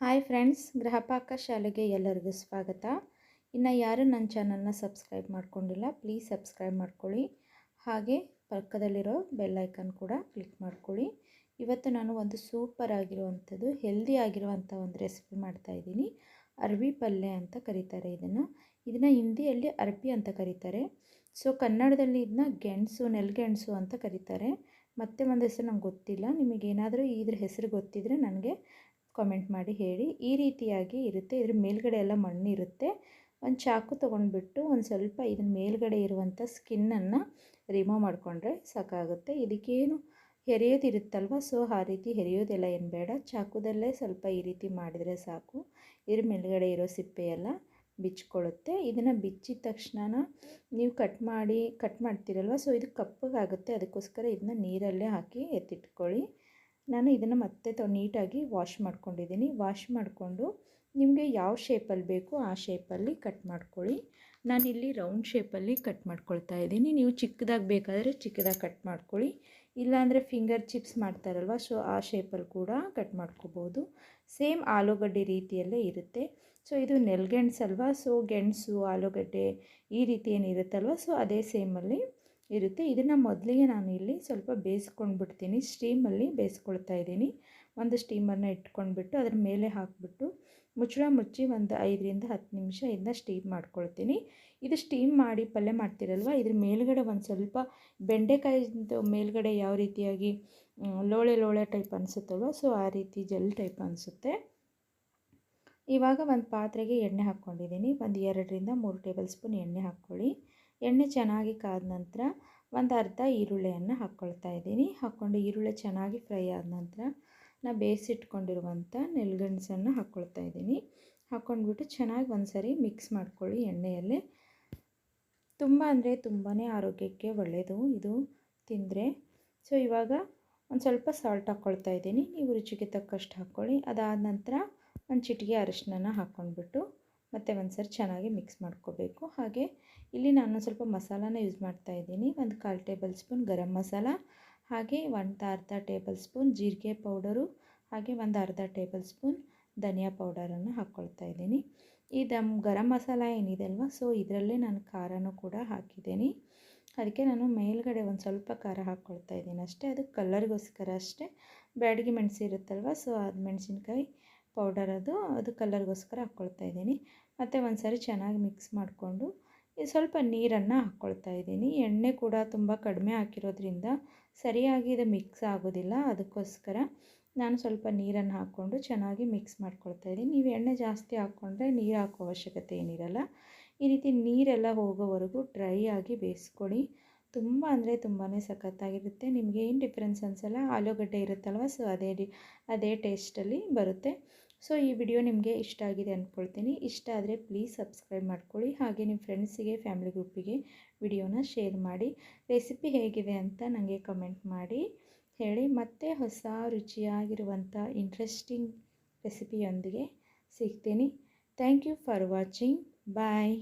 Hi friends ಗ್ರಹಪಾಕ ಶಾಲೆಗೆ ಎಲ್ಲರಿಗೂ ಸ್ವಾಗತ. ಇನ್ನು ಯಾರು ನನ್ನ ಚಾನಲ್ನ ಸಬ್ಸ್ಕ್ರೈಬ್ ಮಾಡ್ಕೊಂಡಿಲ್ಲ, ಪ್ಲೀಸ್ ಸಬ್ಸ್ಕ್ರೈಬ್ ಮಾಡ್ಕೊಳ್ಳಿ. ಹಾಗೆ ಪಕ್ಕದಲ್ಲಿರೋ ಬೆಲ್ಲೈಕನ್ ಕೂಡ ಕ್ಲಿಕ್ ಮಾಡ್ಕೊಳ್ಳಿ. ಇವತ್ತು ನಾನು ಒಂದು ಸೂಪರ್ ಆಗಿರುವಂಥದ್ದು, ಹೆಲ್ದಿ ಆಗಿರುವಂಥ ಒಂದು ರೆಸಿಪಿ ಮಾಡ್ತಾಯಿದ್ದೀನಿ ಅರಬಿ ಪಲ್ಯ ಅಂತ ಕರೀತಾರೆ ಇದನ್ನು. ಇದನ್ನು ಹಿಂದಿಯಲ್ಲಿ ಅರ್ಬಿ ಅಂತ ಕರೀತಾರೆ. ಸೊ, ಕನ್ನಡದಲ್ಲಿ ಇದನ್ನ ಗೆಣಸು, ನೆಲ್ಗೆಣಸು ಅಂತ ಕರೀತಾರೆ. ಮತ್ತೆ ಒಂದು ಹೆಸರು ನಂಗೆ ಗೊತ್ತಿಲ್ಲ. ನಿಮಗೇನಾದರೂ ಇದ್ರ ಹೆಸರು ಗೊತ್ತಿದ್ದರೆ ನನಗೆ ಕಾಮೆಂಟ್ ಮಾಡಿ ಹೇಳಿ. ಈ ರೀತಿಯಾಗಿ ಇರುತ್ತೆ. ಇದ್ರ ಮೇಲ್ಗಡೆ ಎಲ್ಲ ಮಣ್ಣು ಇರುತ್ತೆ ಒಂದು ಚಾಕು ತೊಗೊಂಡ್ಬಿಟ್ಟು ಒಂದು ಸ್ವಲ್ಪ ಇದನ್ನ ಮೇಲ್ಗಡೆ ಇರುವಂಥ ಸ್ಕಿನ್ನನ್ನು ರಿಮೂವ್ ಮಾಡಿಕೊಂಡ್ರೆ ಸಾಕಾಗುತ್ತೆ. ಇದಕ್ಕೇನು ಹೆರೆಯೋದಿರುತ್ತಲ್ವ? ಸೊ ಆ ರೀತಿ ಹೆರೆಯೋದೆಲ್ಲ ಏನು ಬೇಡ. ಚಾಕುದಲ್ಲೇ ಸ್ವಲ್ಪ ಈ ರೀತಿ ಮಾಡಿದರೆ ಸಾಕು. ಇದ್ರ ಮೇಲ್ಗಡೆ ಇರೋ ಸಿಪ್ಪೆಯೆಲ್ಲ ಬಿಚ್ಚಿಕೊಳ್ಳುತ್ತೆ ಇದನ್ನು ಬಿಚ್ಚಿದ ತಕ್ಷಣ ನೀವು ಕಟ್ ಮಾಡಿ ಕಟ್ ಮಾಡ್ತೀರಲ್ವ? ಸೊ ಇದು ಕಪ್ಪಗಾಗುತ್ತೆ ಅದಕ್ಕೋಸ್ಕರ ಇದನ್ನ ನೀರಲ್ಲೇ ಹಾಕಿ ಎತ್ತಿಟ್ಕೊಳ್ಳಿ. ನಾನು ಇದನ್ನು ಮತ್ತೆ ತ, ನೀಟಾಗಿ ವಾಶ್ ಮಾಡ್ಕೊಂಡಿದ್ದೀನಿ. ವಾಶ್ ಮಾಡಿಕೊಂಡು ನಿಮಗೆ ಯಾವ ಶೇಪಲ್ಲಿ ಬೇಕು ಆ ಶೇಪಲ್ಲಿ ಕಟ್ ಮಾಡ್ಕೊಳ್ಳಿ. ನಾನಿಲ್ಲಿ ರೌಂಡ್ ಶೇಪಲ್ಲಿ ಕಟ್ ಮಾಡ್ಕೊಳ್ತಾ ಇದ್ದೀನಿ. ನೀವು ಚಿಕ್ಕದಾಗಿ ಬೇಕಾದರೆ ಚಿಕ್ಕದಾಗಿ ಕಟ್ ಮಾಡ್ಕೊಳ್ಳಿ. ಇಲ್ಲಾಂದರೆ ಫಿಂಗರ್ ಚಿಪ್ಸ್ ಮಾಡ್ತಾರಲ್ವ ಸೊ ಆ ಶೇಪಲ್ಲಿ ಕೂಡ ಕಟ್ ಮಾಡ್ಕೋಬೋದು. ಸೇಮ್ ಆಲೂಗಡ್ಡೆ ರೀತಿಯಲ್ಲೇ ಇರುತ್ತೆ. ಸೊ ಇದು ನೆಲ್ಗೆಣಸಲ್ವ ಸೊ ಗೆಣಸು ಆಲೂಗಡ್ಡೆ ಈ ರೀತಿ ಏನಿರುತ್ತಲ್ವ ಸೊ ಅದೇ ಸೇಮಲ್ಲಿ ಇರುತ್ತೆ. ಇದನ್ನು ಮೊದಲಿಗೆ ನಾನು ಇಲ್ಲಿ ಸ್ವಲ್ಪ ಬೇಯಿಸ್ಕೊಂಡ್ಬಿಡ್ತೀನಿ. ಸ್ಟೀಮಲ್ಲಿ ಬೇಯಿಸ್ಕೊಳ್ತಾ ಇದ್ದೀನಿ. ಒಂದು ಸ್ಟೀಮನ್ನು ಇಟ್ಕೊಂಡ್ಬಿಟ್ಟು ಅದ್ರ ಮೇಲೆ ಹಾಕಿಬಿಟ್ಟು ಮುಚ್ಚಳ ಮುಚ್ಚಿ ಒಂದು ಐದರಿಂದ ಹತ್ತು ನಿಮಿಷ ಇದನ್ನ ಸ್ಟೀಮ್ ಮಾಡ್ಕೊಳ್ತೀನಿ. ಇದು ಸ್ಟೀಮ್ ಮಾಡಿ ಪಲ್ಯ ಮಾಡ್ತಿರಲ್ವ? ಇದ್ರ ಮೇಲ್ಗಡೆ ಒಂದು ಸ್ವಲ್ಪ ಬೆಂಡೆಕಾಯಿದು ಮೇಲ್ಗಡೆ ಯಾವ ರೀತಿಯಾಗಿ ಲೋಳೆ ಲೋಳೆ ಟೈಪ್ ಅನಿಸುತ್ತಲ್ವ? ಸೊ, ಆ ರೀತಿ ಜೆಲ್ ಟೈಪ್ ಅನಿಸುತ್ತೆ. ಇವಾಗ ಒಂದು ಪಾತ್ರೆಗೆ ಎಣ್ಣೆ ಹಾಕ್ಕೊಂಡಿದ್ದೀನಿ. ಒಂದು ಎರಡರಿಂದ ಮೂರು ಟೇಬಲ್ ಸ್ಪೂನ್ ಎಣ್ಣೆ ಹಾಕ್ಕೊಳ್ಳಿ. ಎಣ್ಣೆ ಚೆನ್ನಾಗಿ ಕಾದ ನಂತರ ಒಂದು ಅರ್ಧ ಈರುಳ್ಳಿಯನ್ನು ಹಾಕ್ಕೊಳ್ತಾ ಇದ್ದೀನಿ. ಹಾಕ್ಕೊಂಡು ಈರುಳ್ಳಿ ಚೆನ್ನಾಗಿ ಫ್ರೈ ಆದ ನಂತರ ನಾ ಬೇಯಿಸಿಟ್ಕೊಂಡಿರುವಂಥ ನೆಲ್ಗಣಸನ್ನು ಹಾಕ್ಕೊಳ್ತಾ ಇದ್ದೀನಿ. ಹಾಕ್ಕೊಂಡ್ಬಿಟ್ಟು ಚೆನ್ನಾಗಿ ಒಂದು ಸರಿ ಮಿಕ್ಸ್ ಮಾಡ್ಕೊಳ್ಳಿ ಎಣ್ಣೆಯಲ್ಲೇ. ತುಂಬ ಅಂದರೆ ತುಂಬಾ ಆರೋಗ್ಯಕ್ಕೆ ಒಳ್ಳೆಯದು ಇದು ತಿಂದರೆ. ಸೊ ಇವಾಗ ಒಂದು ಸ್ವಲ್ಪ ಸಾಲ್ಟ್ ಹಾಕ್ಕೊಳ್ತಾ ಇದ್ದೀನಿ. ನೀವು ರುಚಿಗೆ ತಕ್ಕಷ್ಟು ಹಾಕ್ಕೊಳ್ಳಿ ಅದಾದ ನಂತರ ಒಂದು ಚಿಟಿಕೆ ಅರಿಶಿನ ಹಾಕ್ಕೊಂಡ್ಬಿಟ್ಟು ಮತ್ತು ಒಂದು ಸರಿ ಚೆನ್ನಾಗಿ ಮಿಕ್ಸ್ ಮಾಡ್ಕೋಬೇಕು. ಹಾಗೆ ಇಲ್ಲಿ ನಾನು ಸ್ವಲ್ಪ ಮಸಾಲಾನ ಯೂಸ್ ಮಾಡ್ತಾ ಇದ್ದೀನಿ. ಒಂದು ಕಾಲು ಟೇಬಲ್ ಸ್ಪೂನ್ ಗರಂ ಮಸಾಲ, ಹಾಗೆ ಒಂದು ಅರ್ಧ ಟೇಬಲ್ ಸ್ಪೂನ್ ಜೀರಿಗೆ ಪೌಡರು, ಹಾಗೆ ಒಂದು ಅರ್ಧ ಟೇಬಲ್ ಸ್ಪೂನ್ ಧನಿಯಾ ಪೌಡರನ್ನು ಹಾಕ್ಕೊಳ್ತಾ ಇದ್ದೀನಿ. ಈ ದಮ್ ಗರಂ ಮಸಾಲ ಏನಿದೆ ಅಲ್ವಾ ಸೊ ಇದರಲ್ಲೇ ನಾನು ಖಾರನೂ ಕೂಡ ಹಾಕಿದ್ದೀನಿ. ಅದಕ್ಕೆ ನಾನು ಮೇಲ್ಗಡೆ ಒಂದು ಸ್ವಲ್ಪ ಖಾರ ಹಾಕ್ಕೊಳ್ತಾ ಇದ್ದೀನಿ ಅಷ್ಟೇ. ಅದು ಕಲರ್ಗೋಸ್ಕರ ಅಷ್ಟೇ. ಬ್ಯಾಡಿಗೆ ಮೆಣಸು ಇರುತ್ತಲ್ವ ಸೊ ಅದು ಮೆಣಸಿನ್ಕಾಯಿ ಪೌಡರ್ ಅದು ಅದು ಕಲರ್ಗೋಸ್ಕರ ಹಾಕ್ಕೊಳ್ತಾ ಇದ್ದೀನಿ. ಮತ್ತು ಒಂದು ಸಾರಿ ಚೆನ್ನಾಗಿ ಮಿಕ್ಸ್ ಮಾಡಿಕೊಂಡು ಸ್ವಲ್ಪ ನೀರನ್ನು ಹಾಕ್ಕೊಳ್ತಾ ಇದ್ದೀನಿ. ಎಣ್ಣೆ ಕೂಡ ತುಂಬ ಕಡಿಮೆ ಹಾಕಿರೋದ್ರಿಂದ ಸರಿಯಾಗಿ ಇದು ಮಿಕ್ಸ್ ಆಗೋದಿಲ್ಲ. ಅದಕ್ಕೋಸ್ಕರ ನಾನು ಸ್ವಲ್ಪ ನೀರನ್ನು ಹಾಕ್ಕೊಂಡು ಚೆನ್ನಾಗಿ ಮಿಕ್ಸ್ ಮಾಡ್ಕೊಳ್ತಾ ಇದ್ದೀನಿ. ನೀವು ಎಣ್ಣೆ ಜಾಸ್ತಿ ಹಾಕ್ಕೊಂಡ್ರೆ ನೀರು ಹಾಕೋ ಅವಶ್ಯಕತೆ ಏನಿರಲ್ಲ. ಈ ರೀತಿ ನೀರೆಲ್ಲ ಹೋಗೋವರೆಗೂ ಡ್ರೈ ಆಗಿ ಬೇಯಿಸ್ಕೊಳ್ಳಿ ತುಂಬ ಅಂದರೆ ತುಂಬಾ ಸಖತ್ತಾಗಿರುತ್ತೆ. ನಿಮಗೆ ಏನು ಡಿಫ್ರೆನ್ಸ್ ಅನಿಸಲ್ಲ? ಆಲೂಗಡ್ಡೆ ಇರುತ್ತಲ್ವ? ಸೊ ಅದೇ ಅದೇ ಟೇಸ್ಟಲ್ಲಿ ಬರುತ್ತೆ. ಸೊ, ಈ ವಿಡಿಯೋ ನಿಮಗೆ ಇಷ್ಟ ಆಗಿದೆ ಅಂದ್ಕೊಳ್ತೀನಿ ಇಷ್ಟ ಆದರೆ ಪ್ಲೀಸ್ ಸಬ್ಸ್ಕ್ರೈಬ್ ಮಾಡ್ಕೊಳ್ಳಿ. ಹಾಗೆ ನಿಮ್ಮ ಫ್ರೆಂಡ್ಸಿಗೆ, ಫ್ಯಾಮಿಲಿ ಗ್ರೂಪಿಗೆ ವಿಡಿಯೋನ ಶೇರ್ ಮಾಡಿ. ರೆಸಿಪಿ ಹೇಗಿದೆ ಅಂತ ನನಗೆ ಕಮೆಂಟ್ ಮಾಡಿ. ಹೇಳಿ ಮತ್ತೆ ಹೊಸ ರುಚಿಯಾಗಿರುವಂಥ ಇಂಟ್ರೆಸ್ಟಿಂಗ್ ರೆಸಿಪಿಯೊಂದಿಗೆ ಸಿಗ್ತೀನಿ. Thank you for watching bye